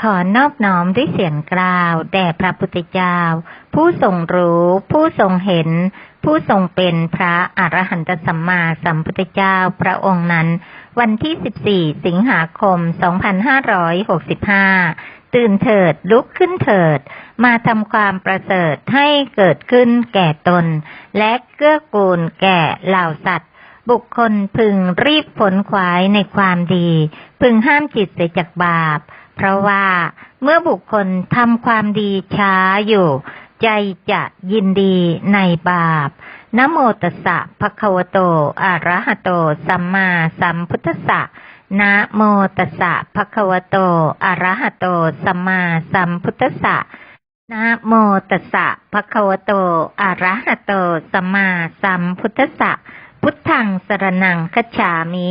ขอนอบน้อมด้วยเสียงกล่าว แด่พระพุทธเจ้า ผู้ทรงรู้ ผู้ทรงเห็น ผู้ทรงเป็นพระอรหันตสัมมาสัมพุทธเจ้าพระองค์นั้น วันที่ 14 สิงหาคม 2565 ตื่นเถิดลุกขึ้นเถิด มาทำความประเสริฐให้เกิดขึ้นแก่ตน และเกื้อกูลแก่เหล่าสัตว์บุคคลพึงรีบผลขวายในความดี พึงห้ามจิตเสียจากบาป เพราะว่าเมื่อบุคคลทำความดีช้าอยู่ ใจจะยินดีในบาปนะโมตัสสะภะคะวะโตอะระหะโต สัมมาสัมพุทธัสสะนะโมตัสสะภะคะวะโตอะระหะโต สัมมาสัมพุทธัสสะนะโมตัสสะภะคะวะโตอะระหะโต สัมมาสัมพุทธัสสะพุทธังสรนังคัจฉามิ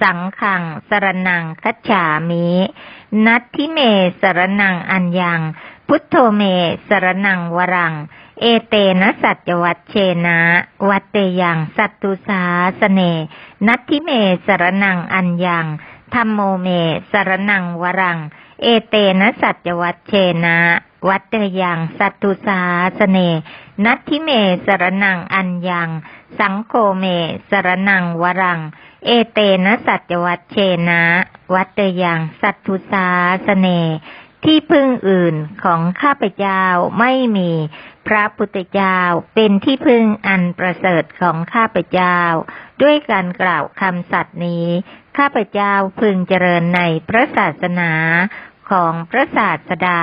สังขังสรนังคัจฉามิ นัตทิเมสรนังอัญญัง พุทโธเมสรนังวรัง เอเตนะสัจวัตเชนะ วัตเตยังสัตตุสาสเน นัตทิเมสรนังอัญญังธรรมโมเมสรนังวรัง เอเตนะสัจวัตเชนะ วัตเตยังสัตตุสาสเน นัตทิเมสรนังอัญญัง สังโฆเมสรนังวรัง เอเตนะสัจวัตเชนะ วัตเตยังสัตตุสาสเนที่พึ่งอื่นของข้าพเจ้าไม่มี พระพุทธเจ้าเป็นที่พึ่งอันประเสริฐของข้าพเจ้า ด้วยการกล่าวคำสัตย์นี้ ข้าพเจ้าพึงเจริญในพระศาสนาของพระศาสดา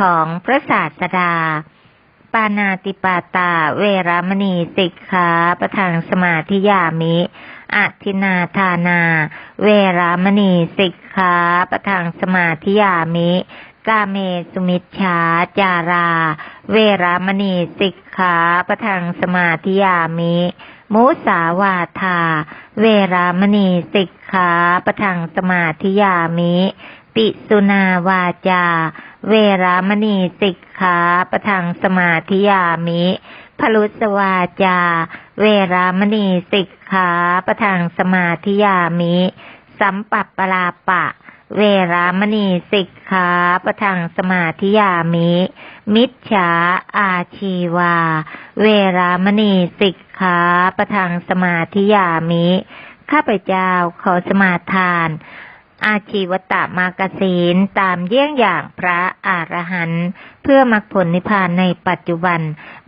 ของพระศาสดา ปานาติปาตา เวรามณีสิกขาประทางสมาธิยามิอัทินาทานา เวรามณีสิกขาประทางสมาธิยามิ กาเมสุมิชฌาจารา เวรามณีสิกขาประทางสมาธิยามิมุสาวาทา เวรามณีสิกขาประทางสมาธิยามิ ปิสุนาวาจา เวรามณีสิกขาประทางสมาธิยามิพลุสวาจา เวรามณีสิกขาประทางสมาธิยามิ สัมปัปปลาปะ เวรามณีสิกขาประทางสมาธิยามิ มิจฉาอาชีวา เวรามณีสิกขาประทางสมาธิยามิ ข้าพเจ้าขอสมาทาน อาชีวตะมากศีลตามเยี่ยงอย่างพระอรหันต์เพื่อมรรคผลนิพพานในปัจจุบัน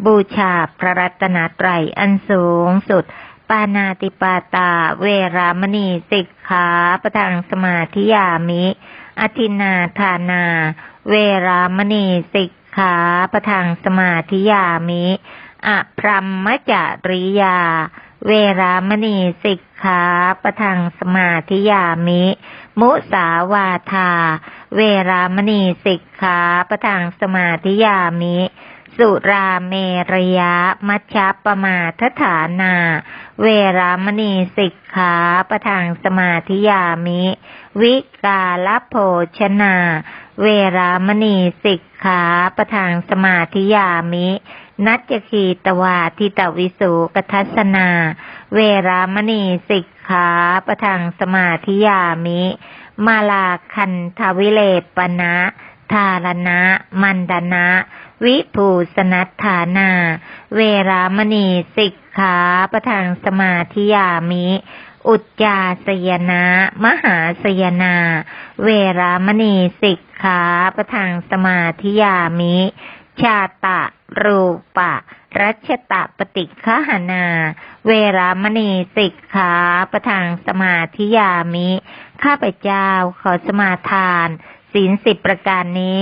บูชาพระรัตนตรัยอันสูงสุด ปานาติปาตา เวรามณีสิกขาประทางสมาธิยามิ อธินาทานา เวรามณีสิกขาประทางสมาธิยามิ อพรหมจริยา เวรามณีสิกขาประทางสมาธิยามิ มุสาวาทา เวรามณีสิกขาประทางสมาธิยามิ สุราเมรยะมัชฌปปมาทฐานา เวรามณีสิกขาประทางสมาธิยามิ วิกาลโภชนา เวรามณีสิกขาประทางสมาธิยามิ นัจจคีตวาทิตวิสุกทัสนา เวรามณีสิกขาประทางสมาธิยามิ มาลาคันทวิเลปนะทารณะ มันดนะ วิภูสนัฐานา เวรามณีสิกขาประทางสมาธิยามิ อุจจาสยนะ มหาสยนา เวรามณีสิกขาประทางสมาธิยามิ ชาตะ รูปะ รัชตะปฏิคหานา เวรามณีสิกขาประทางสมาธิยามิ ข้าพเจ้าขอสมาทาน ศีลสิบประการนี้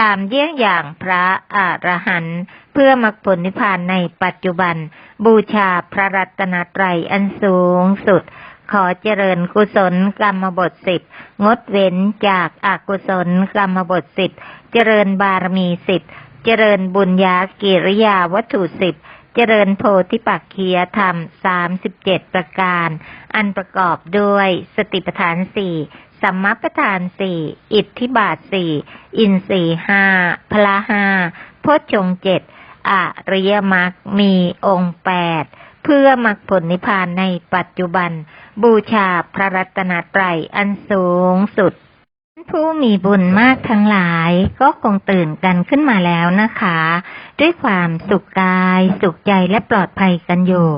ตามเยี่ยงอย่างพระอรหันต์เพื่อมรรคผลนิพพานในปัจจุบัน บูชาพระรัตนตรัยอันสูงสุดขอเจริญกุศลกรรมบทสิบงดเว้นจากอากุศลกรรมบทสิบเจริญบารมีสิบ เจริญบุญญากิริยาวัตถุสิบเจริญโพธิปักคียธรรมสามสิบเจ็ดประการ อันประกอบด้วยสติปัฏฐานสี่สัมมาปัฏฐานสี่อิทธิบาทสี่อินทรีย์ห้าพละห้าโพชฌงเจ็ดอริยมรรคมีองค์แปดเพื่อมรรคผลนิพพานในปัจจุบัน บูชาพระรัตนตรัยอันสูงสุด ผู้มีบุญมากทั้งหลายก็คงตื่นกันขึ้นมาแล้วนะคะ ด้วยความสุขกาย สุขใจและปลอดภัยกันอยู่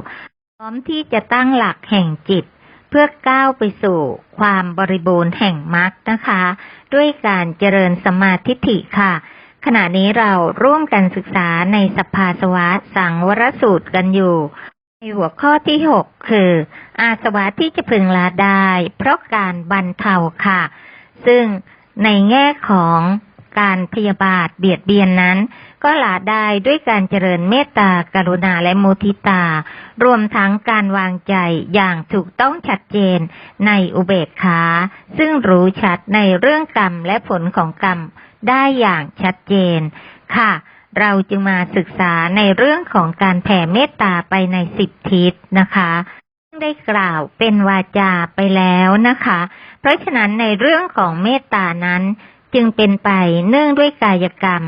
พร้อมที่จะตั้งหลักแห่งจิต เพื่อก้าวไปสู่ความบริบูรณ์แห่งมรรคนะคะ ด้วยการเจริญสมาธิฐิค่ะ ขณะนี้เราร่วมกันศึกษาในสภาสวะสังวรสูตรกันอยู่ในหัวข้อที่หกคือ อาสวะที่จะพึงละได้ เพราะการบรรเทาค่ะ ซึ่งในแง่ของการพยาบาทเบียดเบียนนั้น ก็ละได้ด้วยการเจริญเมตตากรุณาและมุทิตา รวมทั้งการวางใจอย่างถูกต้องชัดเจนในอุเบกขา ซึ่งรู้ชัดในเรื่องกรรมและผลของกรรมได้อย่างชัดเจน ค่ะ เราจึงมาศึกษาในเรื่องของการแผ่เมตตาไปในสิบทิศนะคะ ได้กล่าวเป็นวาจาไปแล้วนะคะ เพราะฉะนั้นในเรื่องของเมตตานั้น จึงเป็นไปเนื่องด้วยกายกรรม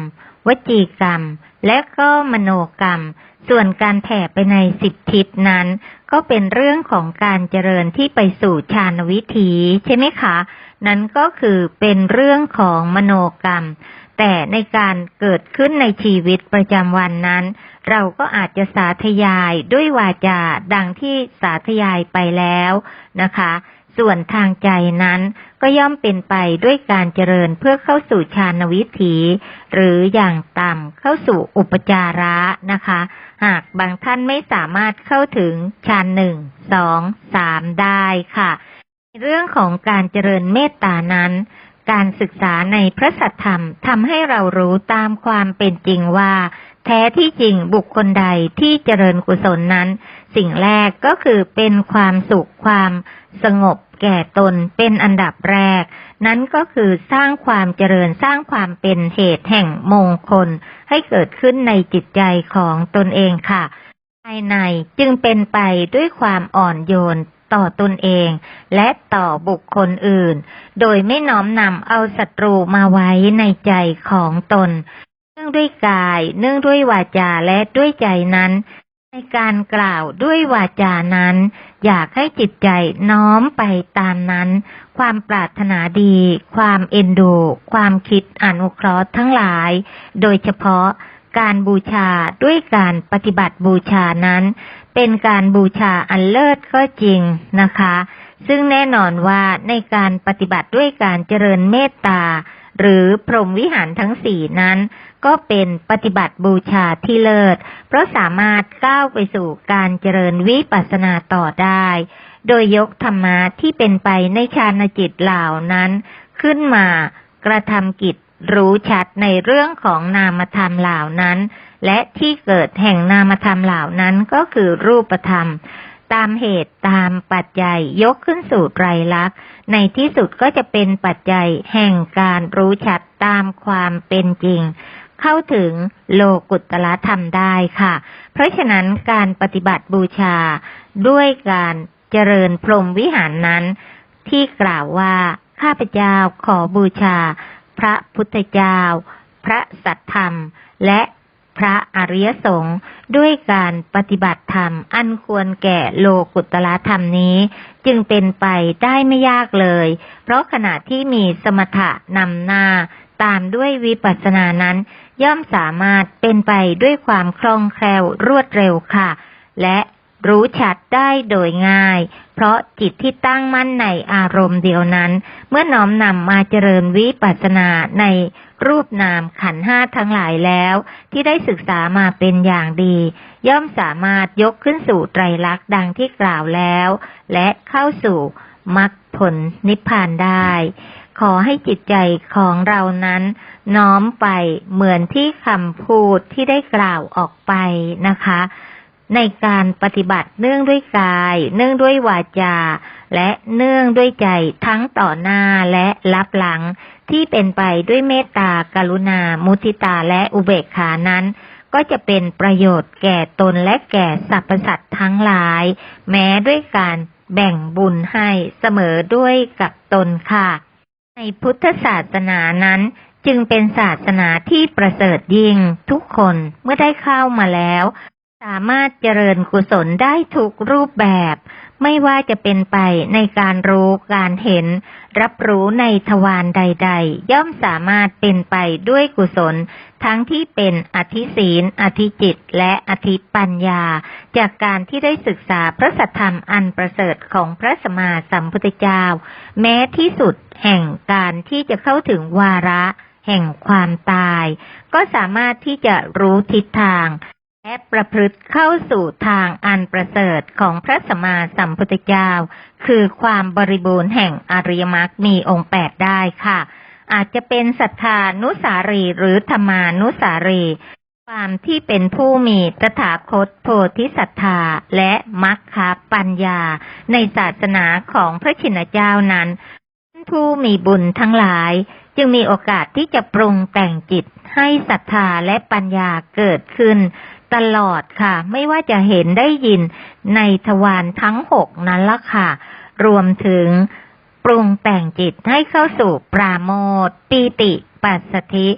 วจีกรรม และก็มโนกรรม ส่วนการแผ่ไปในสิบทิศนั้น ก็เป็นเรื่องของการเจริญที่ไปสู่ฌานวิถีใช่ไหมคะ นั้นก็คือเป็นเรื่องของมโนกรรมแต่ในการเกิดขึ้นในชีวิตประจำวันนั้น เราก็อาจจะสาธยายด้วยวาจาดังที่สาธยายไปแล้วนะคะ ส่วนทางใจนั้นก็ย่อมเป็นไปด้วยการเจริญเพื่อเข้าสู่ฌานวิถี หรืออย่างต่ำเข้าสู่อุปจาระนะคะ หากบางท่านไม่สามารถเข้าถึงฌานหนึ่งสองสามได้ค่ะในเรื่องของการเจริญเมตตานั้น การศึกษาในพระสัทธรรมทำให้เรารู้ตามความเป็นจริงว่า แท้ที่จริงบุคคลใดที่เจริญกุศลนั้น สิ่งแรกก็คือเป็นความสุขความ สงบแก่ตนเป็นอันดับแรก นั้นก็คือสร้างความเจริญสร้างความเป็นเหตุแห่งมงคล ให้เกิดขึ้นในจิตใจของตนเองค่ะ ภายในจึงเป็นไปด้วยความอ่อนโยนต่อตนเองและต่อบุคคลอื่น โดยไม่น้อมนำเอาศัตรูมาไว้ในใจของตน เนื่องด้วยกาย เนื่องด้วยวาจาและด้วยใจนั้น ในการกล่าวด้วยวาจานั้น อยากให้จิตใจน้อมไปตามนั้น ความปรารถนาดี ความเอ็นดู ความคิดอนุเคราะห์ทั้งหลาย โดยเฉพาะการบูชาด้วยการปฏิบัติบูชานั้น เป็นการบูชาอันเลิศก็จริงนะคะ ซึ่งแน่นอนว่าในการปฏิบัติด้วยการเจริญเมตตาหรือพรหมวิหารทั้งสี่นั้น ก็เป็นปฏิบัติบูชาที่เลิศ เพราะสามารถก้าวไปสู่การเจริญวิปัสสนาต่อได้ โดยยกธรรมะที่เป็นไปในฌานจิตเหล่านั้น ขึ้นมากระทำกิจรู้ชัดในเรื่องของนามธรรมเหล่านั้น และที่เกิดแห่งนามธรรมเหล่านั้นก็คือรูปธรรม ตามเหตุตามปัจจัยยกขึ้นสู่ไตรลักษณ์ ในที่สุดก็จะเป็นปัจจัยแห่งการรู้ชัดตามความเป็นจริง เข้าถึงโลกุตตรธรรมได้ค่ะ เพราะฉะนั้นการปฏิบัติบูชาด้วยการเจริญพรหมวิหารนั้น ที่กล่าวว่าข้าพเจ้าขอบูชา พระพุทธเจ้า พระสัทธรรม และพระอริยสงฆ์ด้วยการปฏิบัติธรรมอันควรแก่โลกุตตรธรรมนี้ จึงเป็นไปได้ไม่ยากเลย เพราะขณะที่มีสมถะนำหน้า ตามด้วยวิปัสสนานั้น ย่อมสามารถเป็นไปด้วยความคล่องแคล่วรวดเร็วค่ะ และรู้ชัดได้โดยง่าย เพราะจิตที่ตั้งมั่นในอารมณ์เดียวนั้น เมื่อน้อมนำมาเจริญวิปัสสนาในรูปนามขันห้าทั้งหลายแล้ว ที่ได้ศึกษามาเป็นอย่างดี ย่อมสามารถยกขึ้นสู่ไตรลักษณ์ดังที่กล่าวแล้ว และเข้าสู่มรรคผลนิพพานได้ ขอให้จิตใจของเรานั้น น้อมไปเหมือนที่คำพูดที่ได้กล่าวออกไปนะคะ ในการปฏิบัติเนื่องด้วยกาย เนื่องด้วยวาจา และเนื่องด้วยใจทั้งต่อหน้าและรับหลัง ที่เป็นไปด้วยเมตตากรุณา มุทิตาและอุเบกขานั้นก็จะเป็นประโยชน์แก่ตนและแก่สรรพสัตว์ทั้งหลาย แม้ด้วยการแบ่งบุญให้เสมอด้วยกับตนค่ะ ในพุทธศาสนานั้นจึงเป็นศาสนาที่ประเสริฐยิ่ง ทุกคนเมื่อได้เข้ามาแล้ว สามารถเจริญกุศลได้ทุกรูปแบบ ไม่ว่าจะเป็นไปในการรู้การเห็น รับรู้ในทวารใด ๆ ย่อมสามารถเป็นไปด้วยกุศล ทั้งที่เป็นอธิศีล อธิจิต และอธิปัญญา จากการที่ได้ศึกษาพระสัทธรรมอันประเสริฐของพระสมมาสัมพุทธเจ้า แม้ที่สุดแห่งการที่จะเข้าถึงวาระ แห่งความตาย ก็สามารถที่จะรู้ทิศทางและประพฤติเข้าสู่ทางอันประเสริฐของพระสัมมาสัมพุทธเจ้า คือความบริบูรณ์แห่งอริยมรรคมีองค์แปดได้ค่ะ อาจจะเป็นศรัทธานุสารีหรือธรรมานุสารี ความที่เป็นผู้มีตถาคตโพธิศรัทธาและมัคคปัญญา ในศาสนาของพระชินเจ้านั้น ผู้มีบุญทั้งหลาย จึงมีโอกาสที่จะปรุงแต่งจิตให้ศรัทธาและปัญญาเกิดขึ้น ตลอดค่ะ ไม่ว่าจะเห็นได้ยินในทวารทั้งหกนั้นละค่ะ รวมถึง ปรุงแต่งจิตให้เข้าสู่ปราโมทปีติปัสสธิ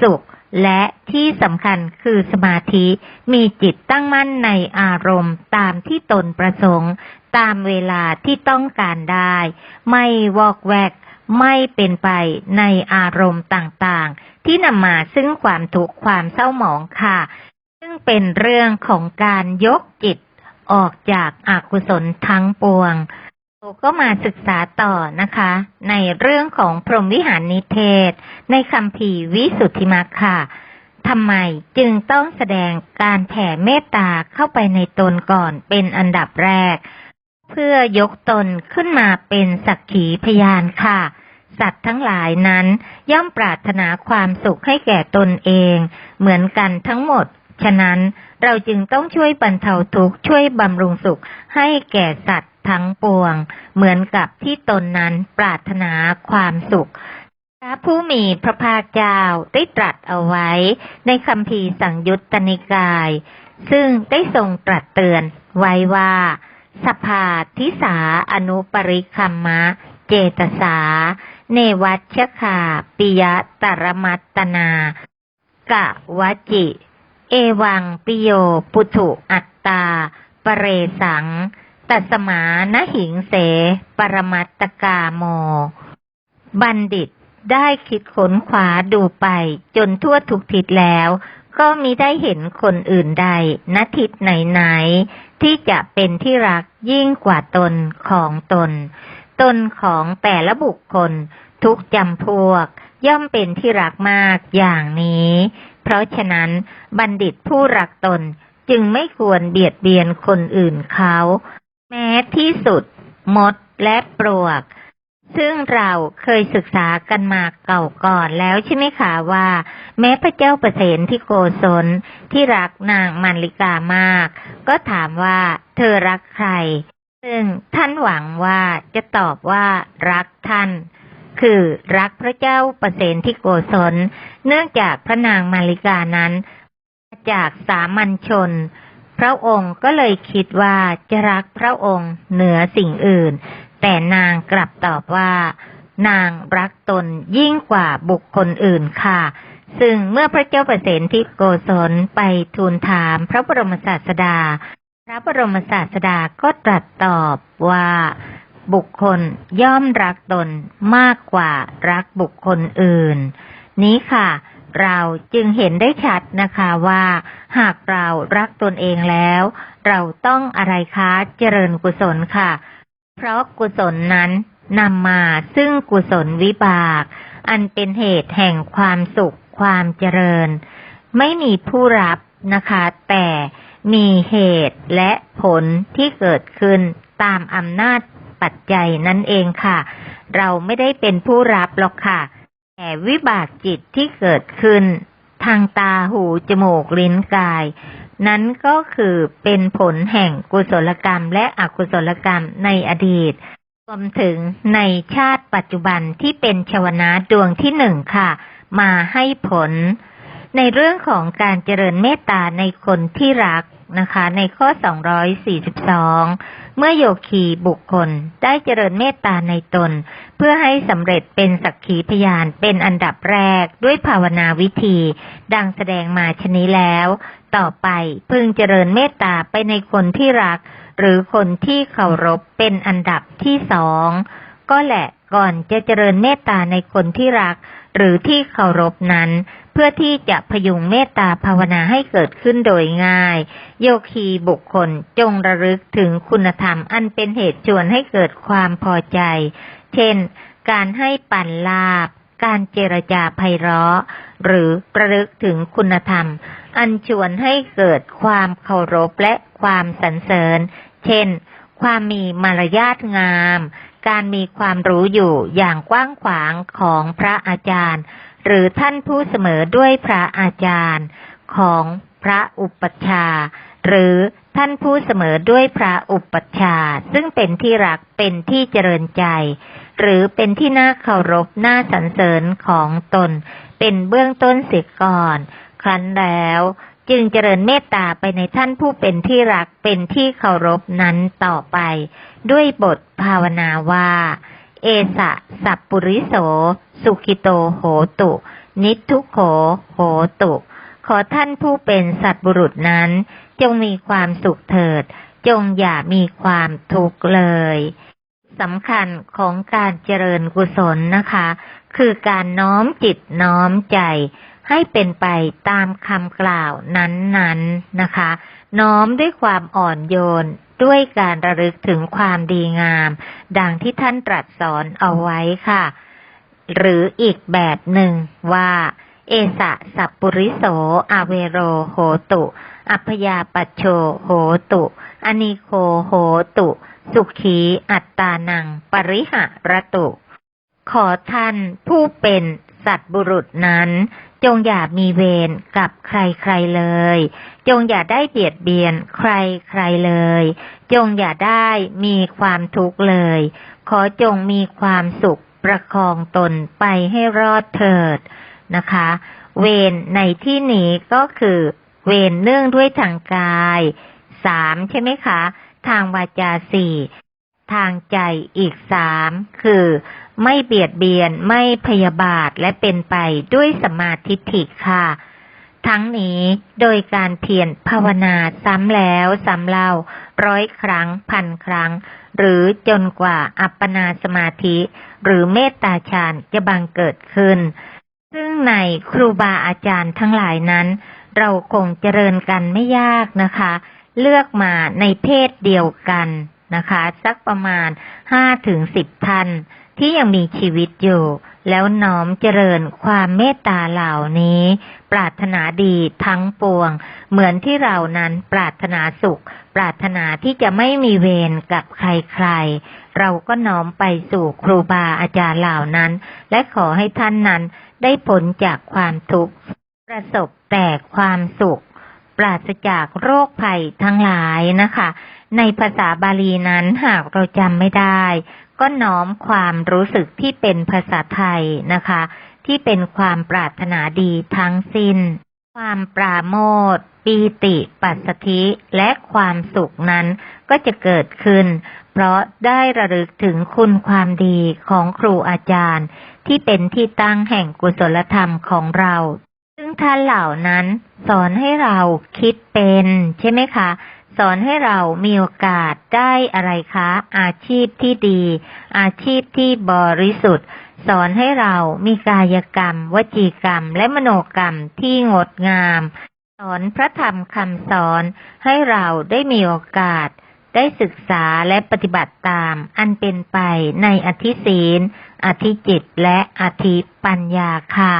สุขและที่สำคัญคือสมาธิ มีจิตตั้งมั่นในอารมณ์ตามที่ตนประสงค์ ตามเวลาที่ต้องการได้ ไม่วอกแวก ไม่เป็นไปในอารมณ์ต่างๆ ที่นำมาซึ่งความทุกข์ความเศร้าหมองค่ะ ซึ่งเป็นเรื่องของการยกจิตออกจากอากุศลทั้งปวง เราก็มาศึกษาต่อนะคะ ในเรื่องของพรหมวิหารนิเทศ ในคำพีวิสุทธิมรรคค่ะทำไมจึงต้องแสดงการแผ่เมตตาเข้าไปในตนก่อนเป็นอันดับแรก เพื่อยกตนขึ้นมาเป็นสักขีพยานค่ะ สัตว์ทั้งหลายนั้นย่อมปรารถนาความสุขให้แก่ตนเอง เหมือนกันทั้งหมด ฉะนั้นเราจึงต้องช่วยบรรเทาทุกข์ช่วยบำรุงสุขให้แก่สัตว์ ทั้งปวง เหมือนกับที่ตนนั้นปรารถนาความสุข พระผู้มีพระภาคเจ้าได้ตรัสเอาไว้ในคำพีสังยุตตนิกาย ซึ่งได้ทรงตรัสเตือนไว้ว่า สภาทิสาอนุปริคัมมะ เจตสา เนวัชคาปิยะตรมัตตนากะวจิ เอวังปิโยปุถุอัตตา ปเรสัง ตัสมานหิงเส ปรมัตตกาโม บัณฑิตได้คิดค้นขวาดูไป จนทั่วทุกทิศแล้ว ก็มิได้เห็นคนอื่นใดณทิศไหนๆที่จะเป็นที่รักยิ่งกว่าตนของตน ตนของแต่ละบุคคล ทุกจำพวก ย่อมเป็นที่รักมากอย่างนี้ เพราะฉะนั้นบัณฑิตผู้รักตนจึงไม่ควรเบียดเบียนคนอื่นเขา แม้ที่สุด มดและปลวก ซึ่งเราเคยศึกษากันมาเก่าก่อนแล้วใช่ไหมคะว่า แม้พระเจ้าประเสนที่โกศลที่รักนางมันลิกามาก ก็ถามว่าเธอรักใคร ซึ่งท่านหวังว่าจะตอบว่ารักท่านคือรักพระเจ้าประเสนที่โกศลเนื่องจากพระนางมาริกานั้นมาจากสามัญชน พระองค์ก็เลยคิดว่าจะรักพระองค์เหนือสิ่งอื่น แต่นางกลับตอบว่า นางรักตนยิ่งกว่าบุคคลอื่นค่ะ ซึ่งเมื่อพระเจ้าประเสนที่โกศลไปทูลถามพระบรมศาสดา พระบรมศาสดาก็ตรัสตอบว่าบุคคลย่อมรักตนมากกว่ารักบุคคลอื่น นี้ค่ะ เราจึงเห็นได้ชัดนะคะว่า หากเรารักตนเองแล้ว เราต้องอะไรคะเจริญกุศลค่ะ เพราะกุศลนั้นนำมาซึ่งกุศลวิบาก อันเป็นเหตุแห่งความสุขความเจริญ ไม่มีผู้รับนะคะ แต่มีเหตุและผลที่เกิดขึ้นตามอำนาจปัจจัยนั่นเองค่ะ เราไม่ได้เป็นผู้รับหรอกค่ะ แต่วิบากจิตที่เกิดขึ้น ทางตาหูจมูกลิ้นกาย นั้นก็คือเป็นผลแห่งกุศลกรรมและอกุศลกรรมในอดีต รวมถึงในชาติปัจจุบันที่เป็นชวนะดวงที่หนึ่งค่ะ มาให้ผล ในเรื่องของการเจริญเมตตาในคนที่รัก นะคะ ในข้อ 242 เมื่อโยคีบุคคลได้เจริญเมตตาในตน เพื่อให้สำเร็จเป็นสักขีพยานเป็นอันดับแรกด้วยภาวนาวิธี ดังแสดงมาชนี้แล้ว ต่อไปพึงเจริญเมตตาไปในคนที่รัก หรือคนที่เคารพเป็นอันดับที่สองก็แหละก่อนจะเจริญเมตตาในคนที่รัก หรือที่เคารพนั้น เพื่อที่จะพยุงเมตตาภาวนาให้เกิดขึ้นโดยง่าย โยคีบุคคลจงระลึกถึงคุณธรรมอันเป็นเหตุชวนให้เกิดความพอใจ เช่น การให้ปันลาบ การเจรจาไพเราะ หรือระลึกถึงคุณธรรม อันชวนให้เกิดความเคารพและความสรรเสริญ เช่น ความมีมารยาทงาม การมีความรู้อยู่อย่างกว้างขวางของพระอาจารย์ หรือท่านผู้เสมอด้วยพระอาจารย์ของพระอุปัชฌาย์หรือท่านผู้เสมอด้วยพระอุปัชฌาย์ซึ่งเป็นที่รักเป็นที่เจริญใจ หรือเป็นที่น่าเคารพน่าสรรเสริญของตน เป็นเบื้องต้นเสียก่อน ครั้นแล้วจึงเจริญเมตตาไปในท่านผู้เป็นที่รักเป็นที่เคารพนั้นต่อไป ด้วยบทภาวนาว่า เอสะสัพปุริโส สุขิโตโหตุ นิทุโขโหตุ ขอท่านผู้เป็นสัตว์บุรุษนั้น จงมีความสุขเถิด จงอย่ามีความทุกข์เลยสำคัญของการเจริญกุศลนะคะ คือการน้อมจิตน้อมใจให้เป็นไปตามคำกล่าวนั้นๆนะคะ น้อมด้วยความอ่อนโยนด้วยการระลึกถึงความดีงาม ดังที่ท่านตรัสสอนเอาไว้ค่ะ หรืออีกแบบหนึ่งว่า เอสะสัพปุริโสอเวโรโหตุ อัพยาปัชโชโหตุ อนิโคโหตุ สุขีอัตตานัง ปริหะระตุ ขอท่านผู้เป็นสัตบุรุษนั้น จงอย่ามีเวรกับใครๆเลย จงอย่าได้เบียดเบียนใครๆเลย จงอย่าได้มีความทุกข์เลย ขอจงมีความสุข ประคองตนไปให้รอดเถิดนะคะ เวรในที่นี้ก็คือ เวรเนื่องด้วยทางกายสามใช่ไหมคะ ทางวาจาสี่ทางใจอีกสามคือ ไม่เบียดเบียนไม่พยาบาทและเป็นไปด้วยสมมาธิฐิค่ะ ทั้งนี้โดยการเพียรภาวนาซ้ำแล้วซ้ำเล่าร้อยครั้งพันครั้ง หรือจนกว่าอัปปนาสมาธิ หรือเมตตาฌานจะบังเกิดขึ้น ซึ่งในครูบาอาจารย์ทั้งหลายนั้น เราคงเจริญกันไม่ยากนะคะ เลือกมาในเพศเดียวกันนะคะ สักประมาณห้าถึงสิบท่านที่ยังมีชีวิตอยู่ แล้วน้อมเจริญความเมตตาเหล่านี้ ปรารถนาดีทั้งปวง เหมือนที่เรานั้นปรารถนาสุข ปรารถนาที่จะไม่มีเวรกับใครๆ เราก็น้อมไปสู่ครูบาอาจารย์เหล่านั้น และขอให้ท่านนั้นได้ผลจากความทุกข์ ประสบแต่ความสุข ปราศจากโรคภัยทั้งหลายนะคะ ในภาษาบาลีนั้นหากเราจำไม่ได้ ก็น้อมความรู้สึกที่เป็นภาษาไทยนะคะ ที่เป็นความปรารถนาดีทั้งสิ้น ความปราโมทปีติปัสสธิและความสุขนั้นก็จะเกิดขึ้น เพราะได้ระลึกถึงคุณความดีของครูอาจารย์ ที่เป็นที่ตั้งแห่งกุศลธรรมของเรา ซึ่งท่านเหล่านั้นสอนให้เราคิดเป็น ใช่ไหมคะ สอนให้เรามีโอกาสได้อะไรคะ อาชีพที่ดี อาชีพที่บริสุทธิ์ สอนให้เรามีกายกรรม วจีกรรม และมโนกรรมที่งดงาม สอนพระธรรมคำสอนให้เราได้มีโอกาส ได้ศึกษาและปฏิบัติตาม อันเป็นไปในอธิศีล อธิจิต และอธิปัญญาค่ะ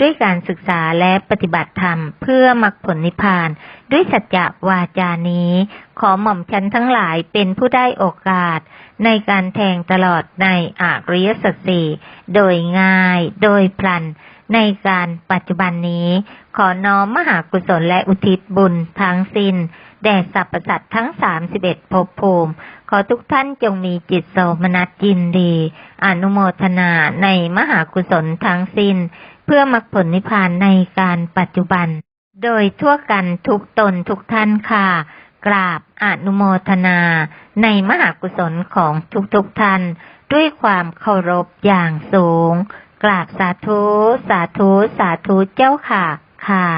ด้วยการศึกษาและปฏิบัติธรรมเพื่อมรรคผลนิพพาน ด้วยสัจจะวาจานี้ ขอหม่อมฉันทั้งหลายเป็นผู้ได้โอกาส ในการแทงตลอดในอริยสัจสี่โดยง่าย โดยพลัน ในการปัจจุบันนี้ ขอน้อมมหากุศลและอุทิศบุญทั้งสิ้นแด่สรรพสัตว์ทั้งสามสิบเอ็ดภพภูมิ ขอทุกท่านจงมีจิตโสมนัสยินดี อนุโมทนาในมหากุศลทั้งสิ้น เพื่อมรรคผลนิพพานในการปัจจุบัน โดยทั่วกันทุกตนทุกท่านค่ะ กราบอนุโมทนา ในมหากุศลของทุกๆทท่าน ด้วยความเคารพอย่างสูง กราบสาธุ สาธุ สาธุเจ้าค่ะค่ะ